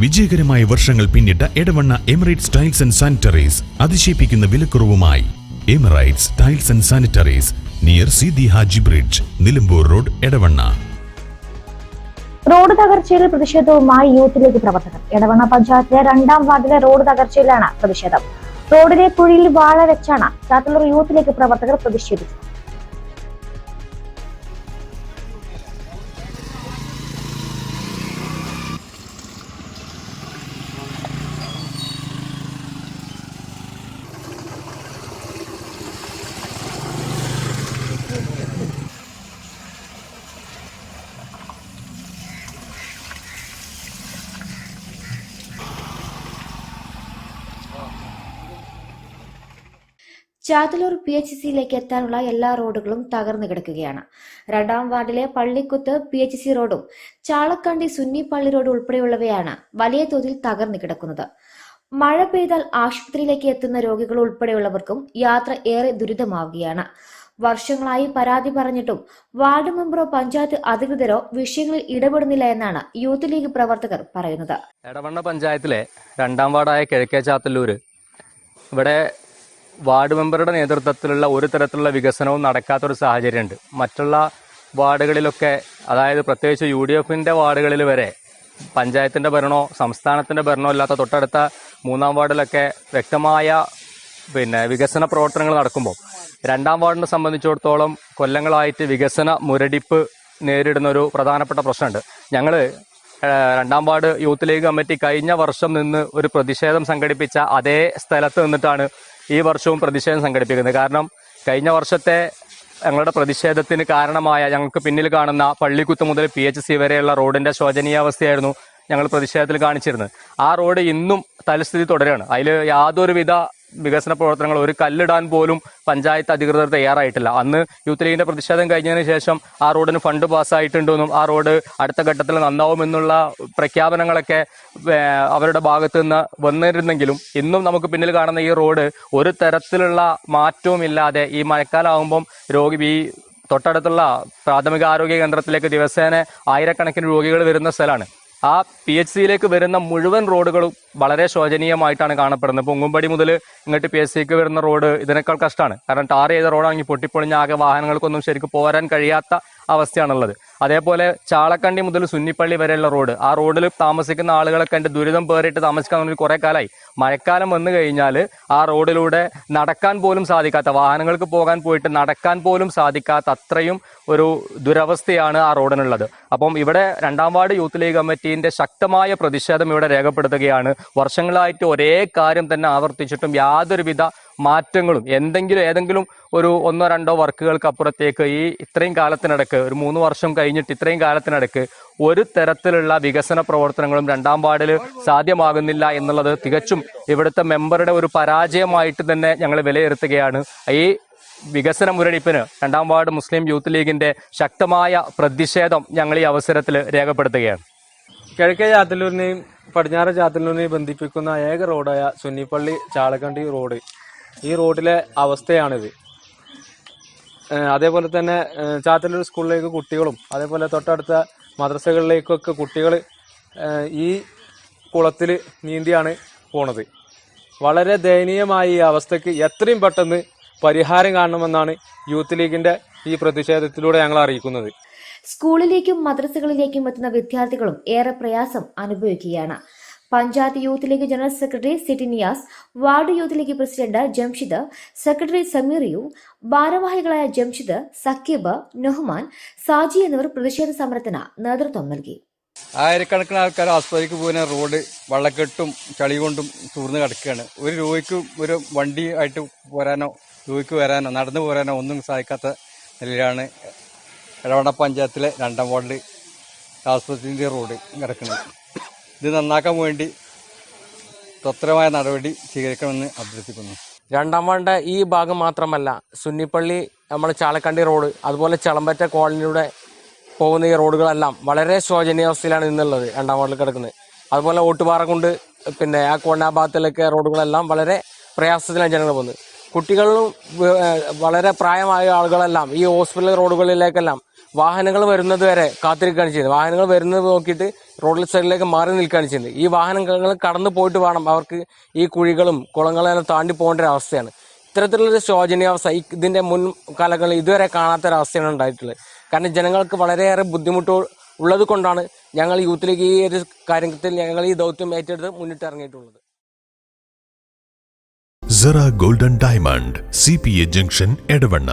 വിജയകരമായ വർഷങ്ങൾ പിന്നിട്ട Edavanna Emirates tiles and sanitaries അതിശയിപ്പിക്കുന്ന വിലക്കുറവുമായി. Emirates tiles and sanitaries near Sidi Haji bridge Nilambur road Edavanna. Road തകർച്ചയിൽ പ്രതിഷേധവുമായി യൂത്ത് ലീഗ് പ്രവർത്തകർ. എടവണ്ണ പഞ്ചായത്തിലെ രണ്ടാം വാർഡിലെ റോഡ് തകർച്ചയിലാണ് പ്രതിഷേധം. റോഡിലെ കുഴിയിൽ വാഴ വെച്ചാണ് ചാത്തല്ലൂർ യൂത്ത് ലീഗ് പ്രവർത്തകർ പ്രതിഷേധിച്ചത്. ചാത്തലൂർ പി എച്ച് സിയിലേക്ക് എത്താനുള്ള എല്ലാ റോഡുകളും തകർന്നു കിടക്കുകയാണ്. രണ്ടാം വാർഡിലെ പള്ളിക്കുത്ത് പി എച്ച് സി റോഡും ചാളക്കണ്ടി സുന്നി പള്ളി റോഡ് ഉൾപ്പെടെയുള്ളവയാണ് വലിയ തോതിൽ തകർന്നു കിടക്കുന്നത്. മഴ പെയ്താൽ ആശുപത്രിയിലേക്ക് എത്തുന്ന രോഗികൾ ഉൾപ്പെടെയുള്ളവർക്കും യാത്ര ഏറെ ദുരിതമാവുകയാണ്. വർഷങ്ങളായി പരാതി പറഞ്ഞിട്ടും വാർഡ് മെമ്പറോ പഞ്ചായത്ത് അധികൃതരോ വിഷയങ്ങളിൽ ഇടപെടുന്നില്ല എന്നാണ് യൂത്ത് ലീഗ് പ്രവർത്തകർ പറയുന്നത്. എടവണ്ണ പഞ്ചായത്തിലെ രണ്ടാം വാർഡായ കിഴക്കേ ചാത്തല്ലൂര് ഇവിടെ വാർഡ് മെമ്പറുടെ നേതൃത്വത്തിലുള്ള ഒരു തരത്തിലുള്ള വികസനവും നടക്കാത്തൊരു സാഹചര്യമുണ്ട്. മറ്റുള്ള വാർഡുകളിലൊക്കെ അതായത് പ്രത്യേകിച്ച് യു ഡി എഫിന്റെ വാർഡുകളിൽ വരെ പഞ്ചായത്തിന്റെ ഭരണോ സംസ്ഥാനത്തിന്റെ ഭരണോ ഇല്ലാത്ത തൊട്ടടുത്ത മൂന്നാം വാർഡിലൊക്കെ വ്യക്തമായ പിന്നെ വികസന പ്രവർത്തനങ്ങൾ നടക്കുമ്പോൾ രണ്ടാം വാർഡിനെ സംബന്ധിച്ചിടത്തോളം കൊല്ലങ്ങളായിട്ട് വികസന മുരടിപ്പ് നേരിടുന്ന ഒരു പ്രധാനപ്പെട്ട പ്രശ്നമുണ്ട്. ഞങ്ങൾ രണ്ടാം വാർഡ് യൂത്ത് ലീഗ് കമ്മിറ്റി കഴിഞ്ഞ വർഷം നിന്ന് ഒരു പ്രതിഷേധം സംഘടിപ്പിച്ച അതേ സ്ഥലത്ത് നിന്നിട്ടാണ് ഈ വർഷവും പ്രതിഷേധം സംഘടിപ്പിക്കുന്നത്. കാരണം കഴിഞ്ഞ വർഷത്തെ ഞങ്ങളുടെ പ്രതിഷേധത്തിന് കാരണമായ ഞങ്ങൾക്ക് പിന്നിൽ കാണുന്ന പള്ളിക്കുത്ത് മുതൽ പി എച്ച് സി വരെയുള്ള റോഡിന്റെ ശോചനീയാവസ്ഥയായിരുന്നു ഞങ്ങൾ പ്രതിഷേധത്തിൽ കാണിച്ചിരുന്നത്. ആ റോഡ് ഇന്നും തലസ്ഥിതി തുടരുകയാണ്. അതിൽ യാതൊരുവിധ വികസന പ്രവർത്തനങ്ങൾ ഒരു കല്ലിടാൻ പോലും പഞ്ചായത്ത് അധികൃതർ തയ്യാറായിട്ടില്ല. അന്ന് യൂത്ത് ലീഗിന്റെ പ്രതിഷേധം കഴിഞ്ഞതിന് ശേഷം ആ റോഡിന് ഫണ്ട് പാസ്സായിട്ടുണ്ടെന്നും ആ റോഡ് അടുത്ത ഘട്ടത്തിൽ നന്നാവുമെന്നുള്ള പ്രഖ്യാപനങ്ങളൊക്കെ അവരുടെ ഭാഗത്തു നിന്ന് വന്നിരുന്നെങ്കിലും ഇന്നും നമുക്ക് പിന്നിൽ കാണുന്ന ഈ റോഡ് ഒരു തരത്തിലുള്ള മാറ്റവും ഇല്ലാതെ ഈ മഴക്കാലമാകുമ്പം രോഗി ഈ തൊട്ടടുത്തുള്ള പ്രാഥമിക ആരോഗ്യ കേന്ദ്രത്തിലേക്ക് ദിവസേന ആയിരക്കണക്കിന് രോഗികൾ വരുന്ന സ്ഥലമാണ്. ആ പി എച്ച് സിയിലേക്ക് വരുന്ന മുഴുവൻ റോഡുകളും വളരെ ശോചനീയമായിട്ടാണ് കാണപ്പെടുന്നത്. പൊങ്ങുംപടി മുതൽ ഇങ്ങോട്ട് പി എച്ച് സിക്ക് വരുന്ന റോഡ് ഇതിനേക്കാൾ കഷ്ടമാണ്. കാരണം ടാർ ചെയ്ത റോഡാണെങ്കിൽ പൊട്ടിപ്പൊളിഞ്ഞ ആകെ വാഹനങ്ങൾക്കൊന്നും ശരിക്കും പോരാൻ കഴിയാത്ത അവസ്ഥയാണുള്ളത്. അതേപോലെ ചാളക്കണ്ടി മുതൽ സുന്നിപ്പള്ളി വരെയുള്ള റോഡ്. ആ റോഡിൽ താമസിക്കുന്ന ആളുകളൊക്കെ എന്റെ ദുരിതം പേറിയിട്ട് താമസിക്കാൻ കുറേ കാലമായി മഴക്കാലം വന്നു കഴിഞ്ഞാൽ ആ റോഡിലൂടെ നടക്കാൻ പോലും സാധിക്കാത്ത വാഹനങ്ങൾക്ക് പോകാൻ പോയിട്ട് നടക്കാൻ പോലും സാധിക്കാത്ത അത്രയും ഒരു ദുരവസ്ഥയാണ് ആ റോഡിനുള്ളത്. അപ്പം ഇവിടെ രണ്ടാം വാർഡ് യൂത്ത് ലീഗ് കമ്മിറ്റീന്റെ ശക്തമായ പ്രതിഷേധം ഇവിടെ രേഖപ്പെടുത്തുകയാണ്. വർഷങ്ങളായിട്ട് ഒരേ കാര്യം തന്നെ ആവർത്തിച്ചിട്ടും യാതൊരുവിധ മാറ്റങ്ങളും എന്തെങ്കിലും ഏതെങ്കിലും ഒരു ഒന്നോ രണ്ടോ വർക്കുകൾക്ക് അപ്പുറത്തേക്ക് ഈ ഇത്രയും കാലത്തിനിടക്ക് ഒരു മൂന്ന് വർഷം കഴിഞ്ഞിട്ട് ഇത്രയും കാലത്തിനിടക്ക് ഒരു തരത്തിലുള്ള വികസന പ്രവർത്തനങ്ങളും രണ്ടാം വാർഡിൽ സാധ്യമാകുന്നില്ല എന്നുള്ളത് തികച്ചും ഇവിടുത്തെ മെമ്പറുടെ ഒരു പരാജയമായിട്ട് തന്നെ ഞങ്ങൾ വിലയിരുത്തുകയാണ്. ഈ വികസന മുരടിപ്പിന് രണ്ടാം വാർഡ് മുസ്ലിം യൂത്ത് ലീഗിന്റെ ശക്തമായ പ്രതിഷേധം ഞങ്ങൾ ഈ അവസരത്തിൽ രേഖപ്പെടുത്തുകയാണ്. കിഴക്കേ ചാത്തല്ലൂരിനെയും പടിഞ്ഞാറ് ചാത്തല്ലൂരിനെയും ബന്ധിപ്പിക്കുന്ന ഏക റോഡായ സുന്നിപ്പള്ളി ചാളക്കണ്ടി റോഡ്. ഈ റോഡിലെ അവസ്ഥയാണിത്. അതേപോലെ തന്നെ ചാത്തല്ലൂർ സ്കൂളിലേക്ക് കുട്ടികളും അതേപോലെ തൊട്ടടുത്ത മദ്രസകളിലേക്കൊക്കെ കുട്ടികൾ ഈ കുളത്തിൽ നീന്തിയാണ് പോണത്. വളരെ ദയനീയമായ ഈ അവസ്ഥയ്ക്ക് എത്രയും പെട്ടെന്ന് പരിഹാരം കാണണമെന്നാണ് യൂത്ത് ലീഗിന്റെ ഈ പ്രതിഷേധത്തിലൂടെ ഞങ്ങൾ അറിയിക്കുന്നത്. സ്കൂളിലേക്കും മദ്രസകളിലേക്കും എത്തുന്ന വിദ്യാർത്ഥികളും ഏറെ പ്രയാസം അനുഭവിക്കുകയാണ്. Panchayat youth league general secretary city Niyas ward youth league president Jamshid secretary സമീറിയു ഭാരവാഹികളായ ജംഷിദ് സക്കീബ് നൊഹ്മാൻ സാജി എന്നിവർ പ്രതിഷേധ സമരത്തിന് നേതൃത്വം നൽകി. ആയിരക്കണക്കിന് ആൾക്കാർ ആസ്പത്രിക്ക് പോകുന്ന റോഡ് വെള്ളക്കെട്ടും ചളി കൊണ്ടും തൂർന്ന് കിടക്കുകയാണ്. ഒരു രോഗിക്ക് ഒരു വണ്ടി ആയിട്ട് പോരാനോ രോഗിക്ക് വരാനോ നടന്നു പോരാനോ ഒന്നും സാധിക്കാത്ത നിലയിലാണ് ഇടവണ പഞ്ചായത്തിലെ രണ്ടാം വാർഡിൽ ആസ്പത്രിന്റെ റോഡ് കിടക്കുന്നത്. ഇത് നന്നാക്കാൻ വേണ്ടി തത്രമായ നടപടി സ്വീകരിക്കണമെന്ന് അഭ്യർത്ഥിക്കുന്നു. രണ്ടാം വേണ്ട ഈ ഭാഗം മാത്രമല്ല സുന്നിപ്പള്ളി നമ്മൾ ചാലക്കണ്ടി റോഡ് അതുപോലെ ചളമ്പറ്റ കോളനിയുടെ പോകുന്ന ഈ റോഡുകളെല്ലാം വളരെ ശോചനീയാവസ്ഥയിലാണ് ഇന്നുള്ളത് രണ്ടാം വാർഡിൽ കിടക്കുന്നത്. അതുപോലെ ഓട്ടുപാറ കൊണ്ട് പിന്നെ ആ കോണ ഭാഗത്തിലൊക്കെ റോഡുകളെല്ലാം വളരെ പ്രയാസത്തിലാണ് ജനങ്ങൾ പോകുന്നത്. കുട്ടികളും വളരെ പ്രായമായ ആളുകളെല്ലാം ഈ ഹോസ്പിറ്റൽ റോഡുകളിലേക്കെല്ലാം വാഹനങ്ങൾ വരുന്നത് വരെ കാത്തിരിക്കുകയാണ് ചെയ്യുന്നത്. വാഹനങ്ങൾ വരുന്നത് നോക്കിയിട്ട് റോഡിൽ സൈഡിലേക്ക് മാറി നിൽക്കുകയാണ് ചെയ്യുന്നത്. ഈ വാഹനങ്ങൾ കടന്നു പോയിട്ട് വേണം അവർക്ക് ഈ കുഴികളും കുളങ്ങളും കുളങ്ങളെല്ലാം താണ്ടി പോകേണ്ട ഒരു അവസ്ഥയാണ്. ഇത്തരത്തിലുള്ളൊരു ശോചനീയാവസ്ഥ ഇതിന്റെ മുൻ കാലങ്ങളിൽ ഇതുവരെ കാണാത്ത ഒരു അവസ്ഥയാണ് ഉണ്ടായിട്ടുള്ളത്. കാരണം ജനങ്ങൾക്ക് വളരെയേറെ ബുദ്ധിമുട്ട് ഉള്ളത് കൊണ്ടാണ് ഞങ്ങൾ യൂത്ത് ലീഗ് ഈ ഒരു കാര്യത്തിൽ ഞങ്ങൾ ഈ ദൗത്യം ഏറ്റെടുത്ത് മുന്നിട്ട് ഇറങ്ങിയിട്ടുള്ളത് Cera golden diamond C P A junction Edavanna